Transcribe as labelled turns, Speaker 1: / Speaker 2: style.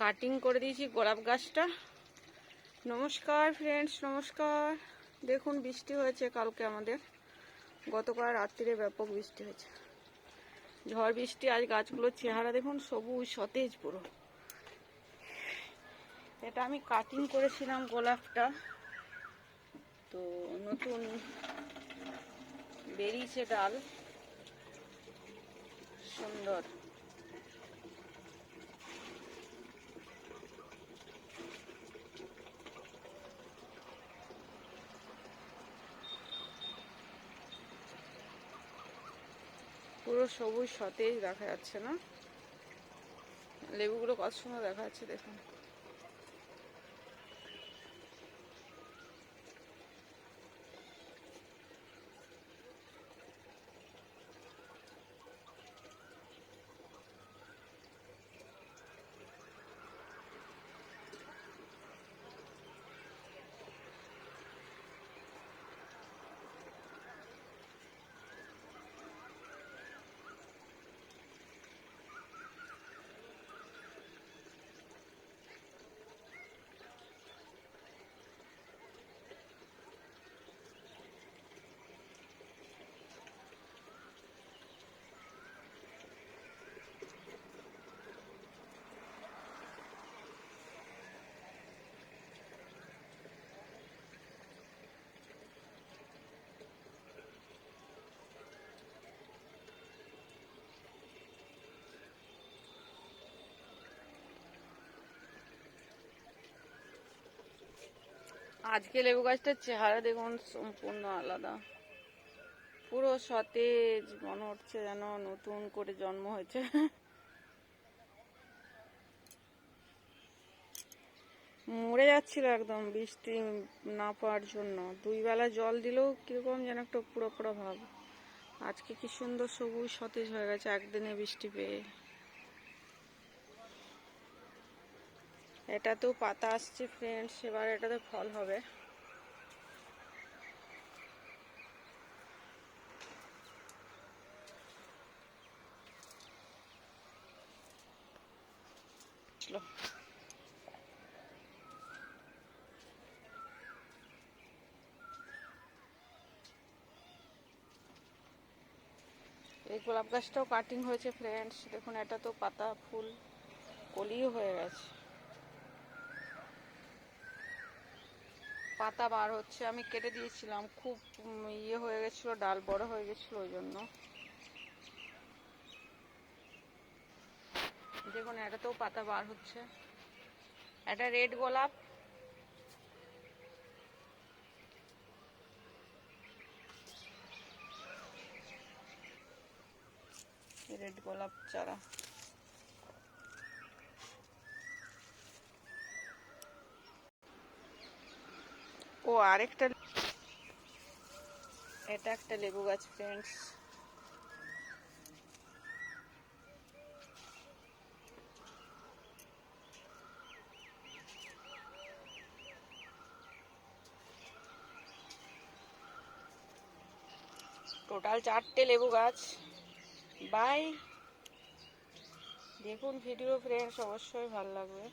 Speaker 1: Cutting করে দিয়েছি গোলাপ গাছটা। নমস্কার ফ্রেন্ডস নমস্কার। দেখুন, বৃষ্টি হয়েছে কালকে আমাদের। গতকাল রাত্রিরে ব্যাপক বৃষ্টি হয়েছে। ঝড় বৃষ্টি, আজ গাছগুলোর চেহারা দেখুন, সবুজ, সতেজ পুরো। এটা আমি কাটিং করেছিলাম গোলাপটা। তো নতুন বেরিয়েছে ডাল। সুন্দর। পুরো সবুজ সতেজ দেখা যাচ্ছে না? লেবুগুলো কত সুন্দর দেখা যাচ্ছে দেখুন। আজকে লেবু গাছটার চেহারা দেখুন সম্পূর্ণ আলাদা। পুরো সতেজ মনে হচ্ছে যেন নতুন করে জন্ম হয়েছে। মরে যাচ্ছিল একদম বৃষ্টি না পাওয়ার জন্য। দুই বেলা জল দিলেও কীরকম যেন একটা পুরো পুরো ভাব। আজকে কি সুন্দর সবুজ সতেজ হয়ে গেছে, একদিনে বৃষ্টি পেয়ে। এটাতেও পাতা আসছে ফ্রেন্ডস এবার এটাতে ফল হবে। এই গোলাপ গাছটাও কাটিং হয়েছে ফ্রেন্ডস দেখুন এটা তো পাতা, ফুল, কলিও হয়ে গেছে। পাতা বার হচ্ছে, আমি কেটে দিয়েছিলাম। খুব ইয়ে হয়ে গেছিল, ডাল বড় হয়ে গেছিল ওই জন্য। দেখুন, এটাতেও পাতা বার হচ্ছে। এটা রেড গোলাপ। রেড গোলাপ চারা। ও, আরেকটা এটা একটা লেবু গাছ ফ্রেন্ডস টোটাল চারটে লেবু গাছ। বাই দেখুন ভিডিও ফ্রেন্ডস অবশ্যই ভালো লাগবে।